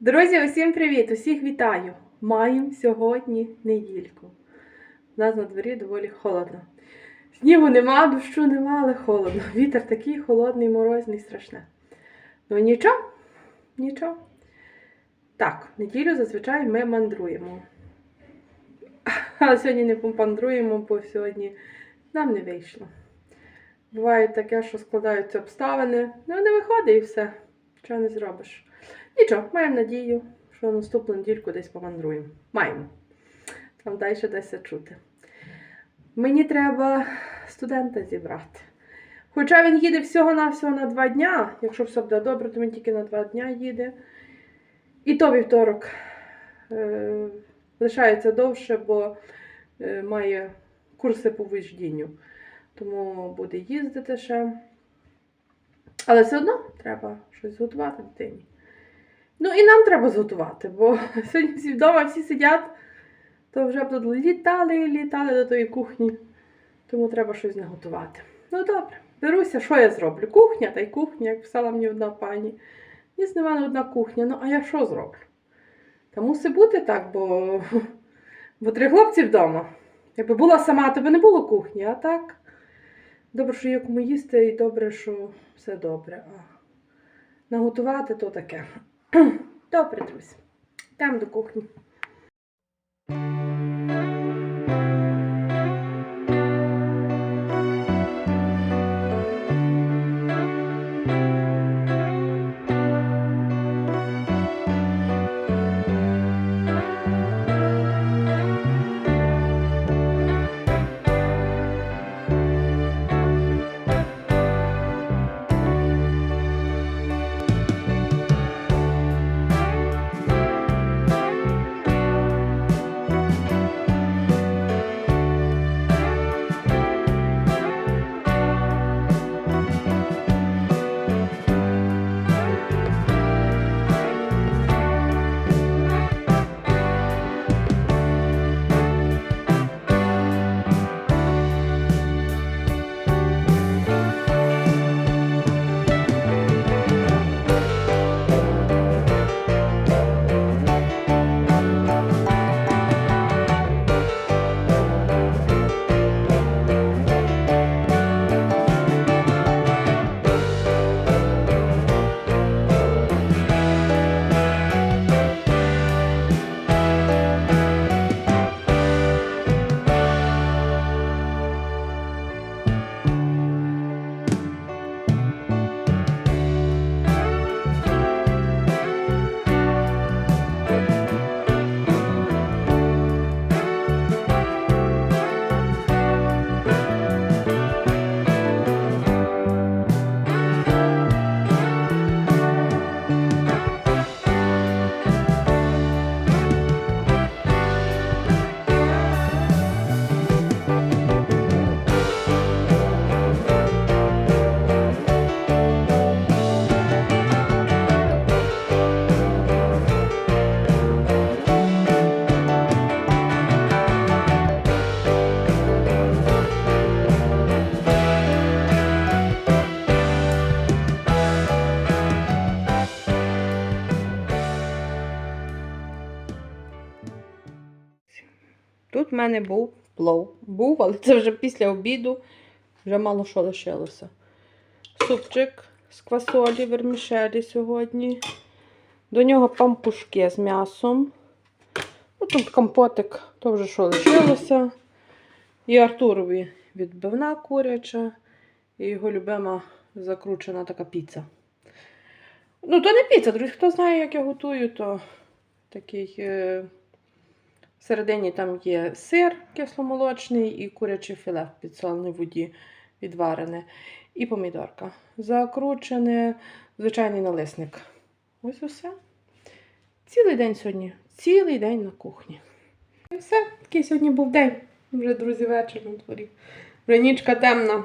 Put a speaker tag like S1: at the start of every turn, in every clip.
S1: Друзі, усім привіт! Усіх вітаю! Маємо сьогодні недільку. У нас на дворі доволі холодно. Снігу нема, дощу нема, але холодно. Вітер такий холодний, морозний, страшне. Ну нічого, нічого. Так, неділю зазвичай ми мандруємо. Але сьогодні не помандруємо, бо сьогодні нам не вийшло. Буває таке, що складаються обставини, ну не виходить і все. Чого не зробиш. Нічого, маємо надію, що наступну недільку десь помандруємо. Маємо. Там далі десь чути. Мені треба студента зібрати. Хоча він їде всього-навсього на два дня. Якщо все буде добре, то він тільки на два дня їде. І то вівторок е, лишається довше, бо е, має курси по виждінню. Тому буде їздити ще. Але все одно треба щось готувати дитині. Ну і нам треба зготувати, бо сьогодні всі вдома всі сидять, то вже б тут літали і літали до тої кухні. Тому треба щось наготувати. Ну добре, беруся, що я зроблю? Кухня та й кухня, як писала мені одна пані. Ні, нема не одна кухня. Ну, а я що зроблю? Та мусить бути так, бо, бо три хлопці вдома. Якби була сама, то би не було кухні, а так. Добре, що є кому їсти, і добре, що все добре. А наготувати то таке. Добре, друзі. Там до кухні. В мене був плов. Був, але це вже після обіду, вже мало що лишилося. Супчик з квасолі, вермішелі сьогодні. До нього пампушки з м'ясом. Ну, тут компотик, то вже що лишилося. І Артурові відбивна куряча. І його любима закручена така піца. Ну, то не піца, друзі. Хто знає, як я готую, то такий. Всередині там є сир кисломолочний і куряче філе в підсоленій воді відварене. І помідорка. Закручене звичайний налисник. Ось усе. Цілий день сьогодні. Цілий день на кухні. І все. Такий сьогодні був день. Вже, друзі, вечір на дворі. Вже нічка темна.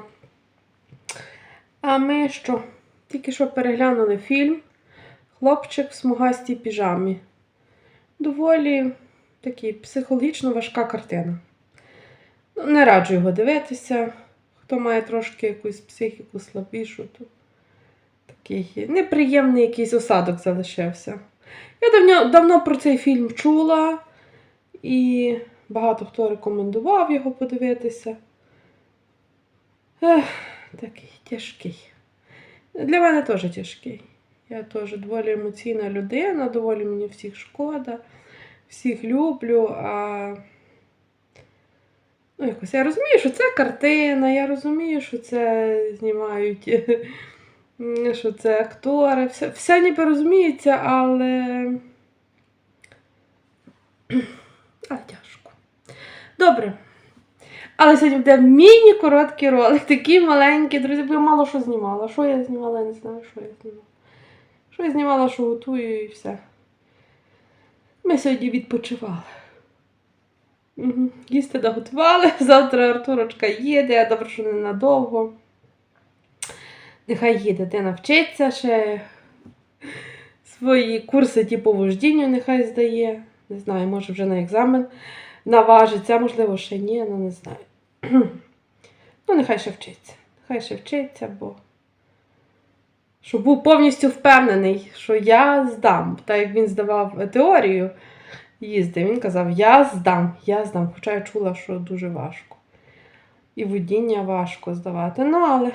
S1: А ми що? Тільки що переглянули фільм Хлопчик в смугастій піжамі. Доволі такий психологічно важка картина. Ну, не раджу його дивитися. Хто має трошки якусь психіку слабішу, то такий неприємний якийсь осадок залишився. Я давно, давно про цей фільм чула, і багато хто рекомендував його подивитися. Ех, такий тяжкий. Для мене теж тяжкий. Я теж доволі емоційна людина, доволі мені всіх шкода, всіх люблю. А... Ну, якось я розумію, що це картина, я розумію, що це знімають, що це актори, все, все ніби розуміється, але. Але тяжко. Добре. Але сьогодні буде міні-короткий ролик, такий маленький, друзі, бо я мало що знімала. Що я знімала, я не знаю, що я знімала. Що я знімала, що готую і все. Ми сьогодні відпочивали. Угу. Їсти доготували. Завтра Артурочка їде, добре, що ненадовго. Нехай їде, де навчиться ще. Свої курси типу вождінню нехай здає. Не знаю, може вже на екзамен наважиться, можливо ще ні, ну не знаю. Ну, нехай ще вчиться. Нехай ще вчиться, бо щоб був повністю впевнений, що я здам. Так як він здавав теорію, їздив, він казав, я здам, я здам. Хоча я чула, що дуже важко. І водіння важко здавати. Ну, але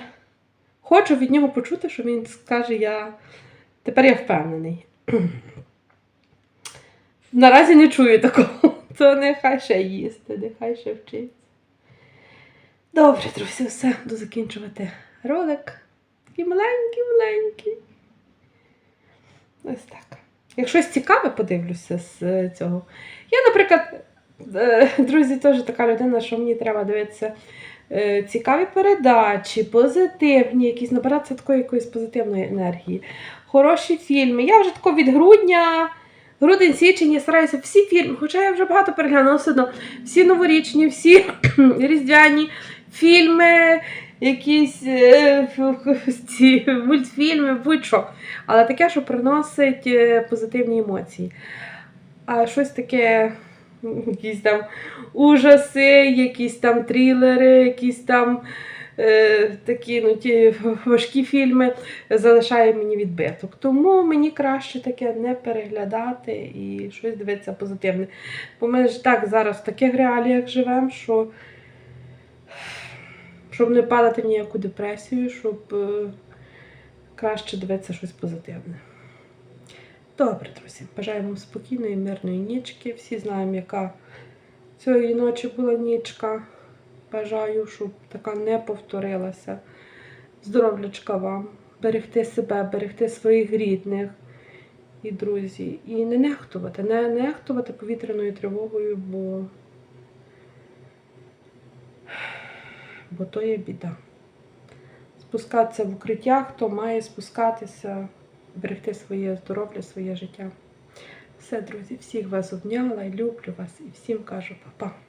S1: хочу від нього почути, що він скаже, я тепер я впевнений. Наразі не чую такого, то нехай ще їсти, нехай ще вчиться. Добре, друзі, все, буду закінчувати ролик. Такий маленький, маленький. Ось так. Якщо щось цікаве, подивлюся з е, цього. Я, наприклад, е, друзі, теж така людина, що мені треба дивитися е, цікаві передачі, позитивні, якісь набиратися такої якоїсь позитивної енергії, хороші фільми. Я вже тако від грудня, грудень, січень, я стараюся всі фільми, хоча я вже багато переглянула все одно. Всі новорічні, всі різдвяні фільми, якісь е, мультфільми, будь-що. Але таке, що приносить е, позитивні емоції. А щось таке, якісь там ужаси, якісь там трилери, якісь там е, такі ну, ті важкі фільми залишає мені відбиток. Тому мені краще таке не переглядати і щось дивитися позитивне. Бо ми ж так зараз в таких реаліях живемо, що щоб не падати в ніяку депресію, щоб е, краще дивитися щось позитивне. Добре, друзі, бажаю вам спокійної, мирної нічки. Всі знаємо, яка цієї ночі була нічка. Бажаю, щоб така не повторилася. Здоров'ячка вам, берегти себе, берегти своїх рідних і друзів. І не нехтувати, не нехтувати повітряною тривогою, бо, бо то є біда. Спускатися в укриття, хто має спускатися, берегти своє здоров'я, своє життя. Все, друзі, всіх вас обняла люблю вас і всім кажу па-па.